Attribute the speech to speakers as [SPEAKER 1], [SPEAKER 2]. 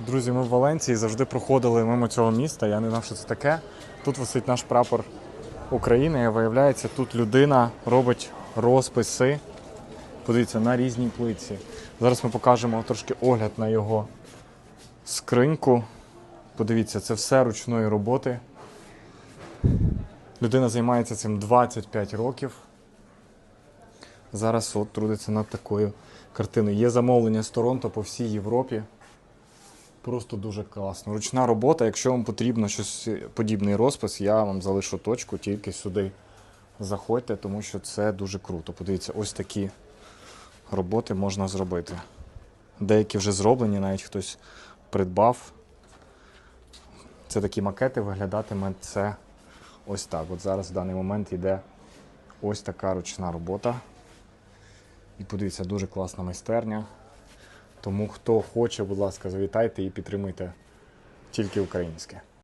[SPEAKER 1] Друзі, ми в Валенції завжди проходили мимо цього міста. Я не знав, що це таке. Тут висить наш прапор України. І виявляється, тут людина робить розписи. Подивіться, на різній плиці. Зараз ми покажемо трошки огляд на його скриньку. Подивіться, це все ручної роботи. Людина займається цим 25 років. Зараз от трудиться над такою картиною. Є замовлення з Торонто по всій Європі. Просто дуже класно. Ручна робота. Якщо вам потрібно щось подібний розпис, я вам залишу точку, тільки сюди заходьте, тому що це дуже круто. Подивіться, ось такі роботи можна зробити. Деякі вже зроблені, навіть хтось придбав. Це такі макети, виглядатиме це ось так. От зараз в даний момент йде ось така ручна робота. І подивіться, дуже класна майстерня. Тому хто хоче, будь ласка, завітайте і підтримуйте тільки українське.